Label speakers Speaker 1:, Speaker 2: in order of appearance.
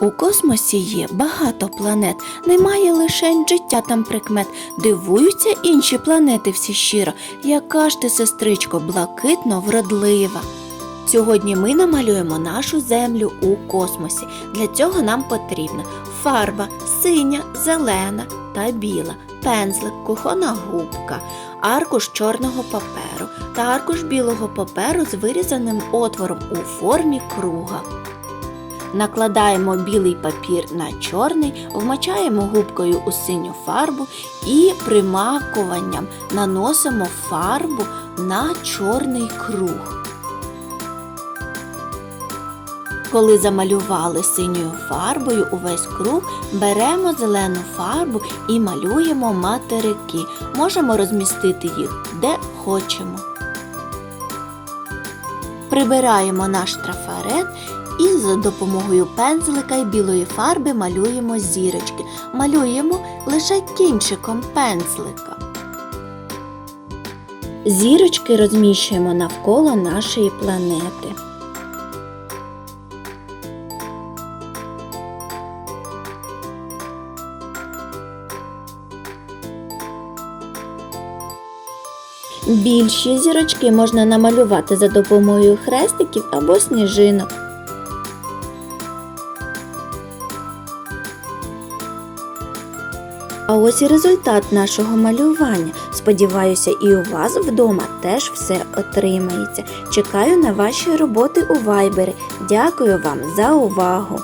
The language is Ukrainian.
Speaker 1: У космосі є багато планет, немає лише життя там прикмет. Дивуються інші планети всі щиро, яка ж ти, сестричко, блакитно вродлива. Сьогодні ми намалюємо нашу землю у космосі. Для цього нам потрібна фарба синя, зелена та біла, пензлик, кухона губка, аркуш чорного паперу та аркуш білого паперу з вирізаним отвором у формі круга. Накладаємо білий папір на чорний, вмочаємо губкою у синю фарбу і примакуванням наносимо фарбу на чорний круг. Коли замалювали синьою фарбою увесь круг, беремо зелену фарбу і малюємо материки. Можемо розмістити їх де хочемо. Прибираємо наш трафарет і за допомогою пензлика і білої фарби малюємо зірочки. Малюємо лише кінчиком пензлика. Зірочки розміщуємо навколо нашої планети. Більші зірочки можна намалювати за допомогою хрестиків або сніжинок. А ось і результат нашого малювання. Сподіваюся, і у вас вдома теж все отримається. Чекаю на ваші роботи у вайбері. Дякую вам за увагу!